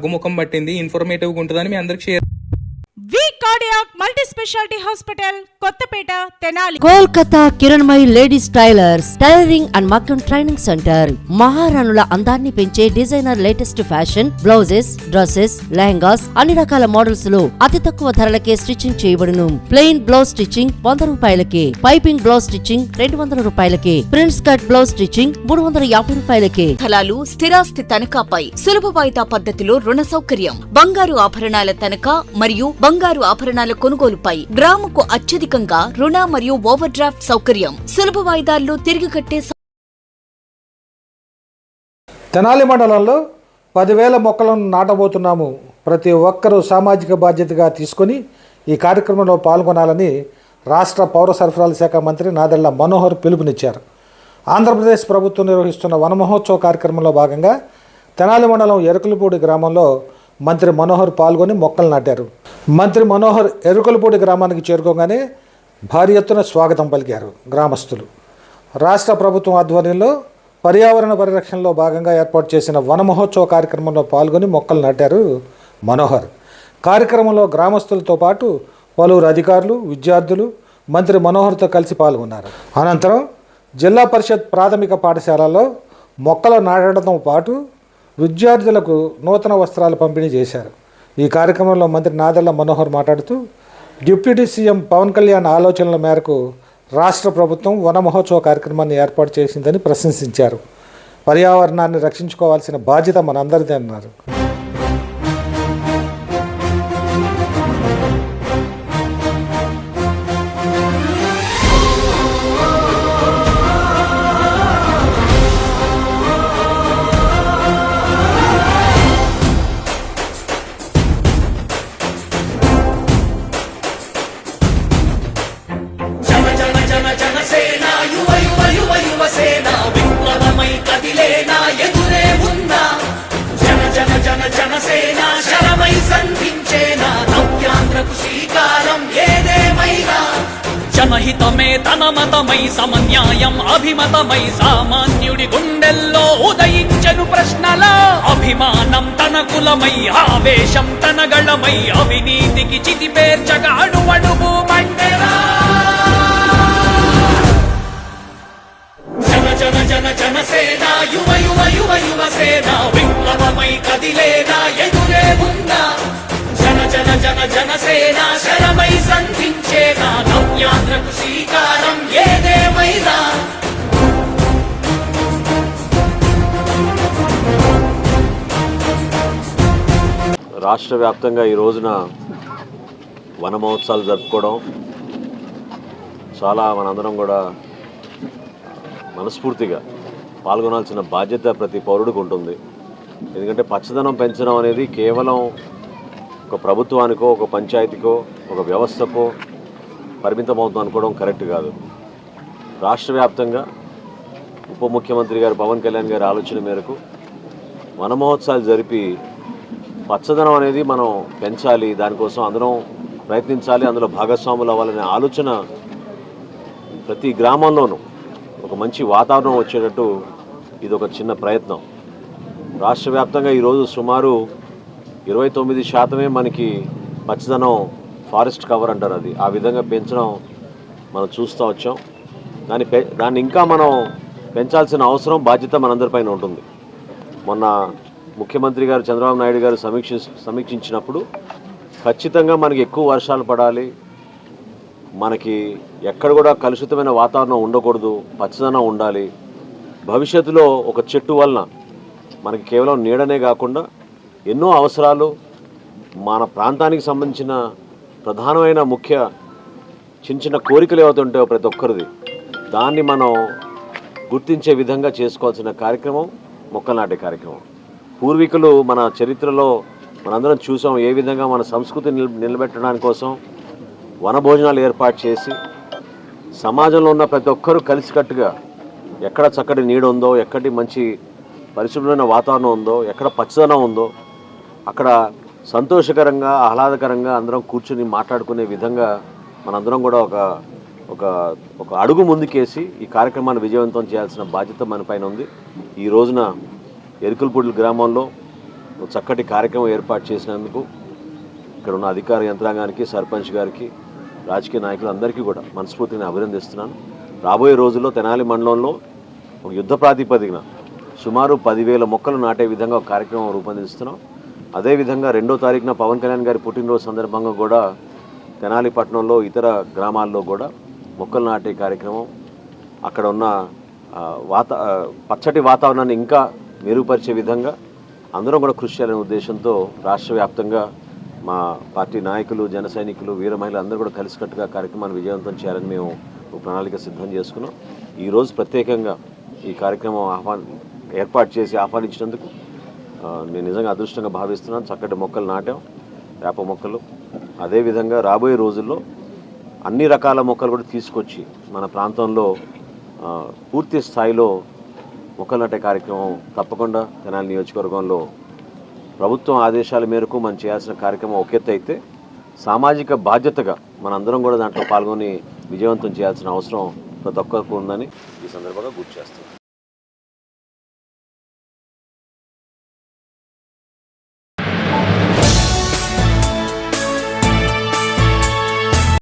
తగ్గుముఖం పట్టింది ఇన్ఫర్మేటివ్గా ఉంటుందని మీ అందరికి share cardiac multi specialty hospital Kothapeta Tenali Kolkata Kiranmayi ladies tailors tailoring and మగ్గం ట్రైనింగ్ సెంటర్. మహారాణుల అందాన్ని పెంచే designer latest fashion blouses dresses lehengas అన్ని రకాల మోడల్స్లో అతి తక్కువ ధరలకే స్టిచ్చింగ్ చేయబడును. ప్లెయిన్ బ్లౌజ్ స్టిచ్చింగ్ వంద రూపాయలకే పైపింగ్ బ్లౌజ్ స్టిచ్చింగ్ రెండు వందల రూపాయలకే ప్రిన్స్ కట్ బ్లౌజ్ స్టిచ్చింగ్ మూడు వందల యాభై రూపాయలకే. స్థలాలు స్థిరాస్తి తనఖాపై సులభ వాయిదా పద్ధతిలో రుణ సౌకర్యం. బంగారు ఆభరణాల తనఖా మరియు బంగారు ఆభరణాల కొనుగోలుపై గ్రాముకు అత్యధికంగా రుణ మరియు ఓవర్ డ్రాఫ్ట్ సౌకర్యం. సులభ వాయిదాల్లో తిరిగి కట్టే తెనాలి మండలంలో పదివేల మొక్కలను నాటబోతున్నాము. ప్రతి ఒక్కరూ సామాజిక బాధ్యతగా తీసుకొని ఈ కార్యక్రమంలో పాల్గొనాలని రాష్ట్ర పౌర సరఫరాల శాఖ మంత్రి నాదెళ్ళ మనోహర్ పిలుపునిచ్చారు. ఆంధ్రప్రదేశ్ ప్రభుత్వం నిర్వహిస్తున్న వన మహోత్సవ కార్యక్రమంలో భాగంగా తెనాలి మండలం ఎరుకులపూడి గ్రామంలో మంత్రి మనోహర్ పాల్గొని మొక్కలు నాటారు. మంత్రి మనోహర్ ఎరుకలపూడి గ్రామానికి చేరుకోగానే భారీ ఎత్తున స్వాగతం పలికారు గ్రామస్తులు. రాష్ట్ర ప్రభుత్వం ఆధ్వర్యంలో పర్యావరణ పరిరక్షణలో భాగంగా ఏర్పాటు చేసిన వన మహోత్సవ కార్యక్రమంలో పాల్గొని మొక్కలు నాటారు మనోహర్. కార్యక్రమంలో గ్రామస్తులతో పాటు పలువురు అధికారులు విద్యార్థులు మంత్రి మనోహర్తో కలిసి పాల్గొన్నారు. అనంతరం జిల్లా పరిషత్ ప్రాథమిక పాఠశాలలో మొక్కలు నాటడంతో పాటు విద్యార్థులకు నూతన వస్త్రాలు పంపిణీ చేశారు. ఈ కార్యక్రమంలో మంత్రి నాదెళ్ళ మనోహర్ మాట్లాడుతూ డిప్యూటీ సీఎం పవన్ కళ్యాణ్ ఆలోచనల మేరకు రాష్ట్ర ప్రభుత్వం వన మహోత్సవ కార్యక్రమాన్ని ఏర్పాటు చేసిందని ప్రశంసించారు. పర్యావరణాన్ని రక్షించుకోవాల్సిన బాధ్యత మనందరిదే అన్నారు. జనహితమే తన మతమై సమన్యాయం అభిమతమై సామాన్యుడి గుండెల్లో ఉదయించను ప్రశ్నల అభిమానం తన కులమై ఆవేశం తన గళమై అవినీతికి చితిపేర్చగా అణువణువు మండెరా జన జన జనసేన యువ యువ యువ యువసేన విప్లవమై కదిలేనా ఎదురే ఉందా జన జన జనసేన శరమై సంధించేనా నవ్యాంధ్రకు శ్రీకారం. ఏదేమైనా? రాష్ట్ర వ్యాప్తంగా ఈ రోజున వన మహోత్సవాలు జరుపుకోవడం చాలా మనందరం కూడా మనస్ఫూర్తిగా పాల్గొనాల్సిన బాధ్యత ప్రతి పౌరుడికి ఉంటుంది. ఎందుకంటే పచ్చదనం పెంచడం అనేది కేవలం ఒక ప్రభుత్వానికో ఒక పంచాయతీకో ఒక వ్యవస్థకో పరిమితం అనుకోవడం కరెక్ట్ కాదు. రాష్ట్ర వ్యాప్తంగా ఉప ముఖ్యమంత్రి గారు పవన్ కళ్యాణ్ గారి ఆలోచన మేరకు వన మహోత్సవాలు జరిపి పచ్చదనం అనేది మనం పెంచాలి దానికోసం అందరం ప్రయత్నించాలి అందులో భాగస్వాములు అవ్వాలనే ఆలోచన ప్రతి గ్రామంలోనూ ఒక మంచి వాతావరణం వచ్చేటట్టు ఇది ఒక చిన్న ప్రయత్నం. రాష్ట్ర వ్యాప్తంగా ఈరోజు సుమారు ఇరవై తొమ్మిది శాతమే మనకి పచ్చదనం ఫారెస్ట్ కవర్ అంటారు అది. ఆ విధంగా పెంచడం మనం చూస్తూ వచ్చాం. దాన్ని పె దాన్ని ఇంకా మనం పెంచాల్సిన అవసరం బాధ్యత మనందరిపైన ఉంటుంది. మొన్న ముఖ్యమంత్రి గారు చంద్రబాబు నాయుడు గారు సమీక్ష సమీక్షించినప్పుడు ఖచ్చితంగా మనకి ఎక్కువ వర్షాలు పడాలి. మనకి ఎక్కడ కూడా కలుషితమైన వాతావరణం ఉండకూడదు. పచ్చదనం ఉండాలి. భవిష్యత్తులో ఒక చెట్టు వలన మనకి కేవలం నీడనే కాకుండా ఎన్నో అవసరాలు మన ప్రాంతానికి సంబంధించిన ప్రధానమైన ముఖ్య చిన్న చిన్న కోరికలు ఏవైతే ఉంటాయో ప్రతి ఒక్కరిది దాన్ని మనం గుర్తించే విధంగా చేసుకోవాల్సిన కార్యక్రమం మొక్కలు నాటే కార్యక్రమం. పూర్వీకులు మన చరిత్రలో మనందరం చూసాం ఏ విధంగా మన సంస్కృతి నిలబెట్టడానికి కోసం వనభోజనాలు ఏర్పాటు చేసి సమాజంలో ఉన్న ప్రతి ఒక్కరూ కలిసికట్టుగా ఎక్కడ చక్కటి నీడ ఉందో ఎక్కడి మంచి పరిశుభ్రమైన వాతావరణం ఉందో ఎక్కడ పచ్చదనం ఉందో అక్కడ సంతోషకరంగా ఆహ్లాదకరంగా అందరం కూర్చుని మాట్లాడుకునే విధంగా మనందరం కూడా ఒక ఒక ఒక అడుగు ముందుకేసి ఈ కార్యక్రమాన్ని విజయవంతం చేయాల్సిన బాధ్యత మన పైన ఉంది. ఈ రోజున ఎరుకులపూడి గ్రామంలో చక్కటి కార్యక్రమం ఏర్పాటు చేసినందుకు ఇక్కడ ఉన్న అధికార యంత్రాంగానికి సర్పంచ్ గారికి రాజకీయ నాయకులందరికీ కూడా మనస్ఫూర్తిని అభినందిస్తున్నాను. రాబోయే రోజుల్లో తెనాలి మండలంలో ఒక యుద్ధ ప్రాతిపదికన సుమారు పదివేల మొక్కలు నాటే విధంగా ఒక కార్యక్రమం రూపొందిస్తున్నాం. అదేవిధంగా రెండో తారీఖున పవన్ కళ్యాణ్ గారి పుట్టినరోజు సందర్భంగా కూడా తెనాలిపట్నంలో ఇతర గ్రామాల్లో కూడా మొక్కలు నాటే కార్యక్రమం అక్కడ ఉన్న వాత పచ్చటి వాతావరణాన్ని ఇంకా మెరుగుపరిచే విధంగా అందరం కూడా కృషి చేయాలనే ఉద్దేశంతో రాష్ట్ర వ్యాప్తంగా మా పార్టీ నాయకులు జన సైనికులు వీర మహిళలు అందరూ కూడా కలిసికట్టుగా కార్యక్రమాన్ని విజయవంతం చేయాలని మేము ప్రణాళిక సిద్ధం చేసుకున్నాం. ఈరోజు ప్రత్యేకంగా ఈ కార్యక్రమం ఆహ్వాన్ ఏర్పాటు చేసి ఆహ్వానించినందుకు నేను నిజంగా అదృష్టంగా భావిస్తున్నాను. చక్కటి మొక్కలు నాటాం. వేప మొక్కలు. అదేవిధంగా రాబోయే రోజుల్లో అన్ని రకాల మొక్కలు కూడా తీసుకొచ్చి మన ప్రాంతంలో పూర్తి స్థాయిలో మొక్కలు నాటే కార్యక్రమం తప్పకుండా తెనాలి నియోజకవర్గంలో ప్రభుత్వం ఆదేశాల మేరకు మనం చేయాల్సిన కార్యక్రమం ఒక అయితే సామాజిక బాధ్యతగా మనందరం కూడా దాంట్లో పాల్గొని విజయవంతం చేయాల్సిన అవసరం ప్రతి ఒక్కరికి ఉందని ఈ సందర్భంగా గుర్తు చేస్తున్నాను.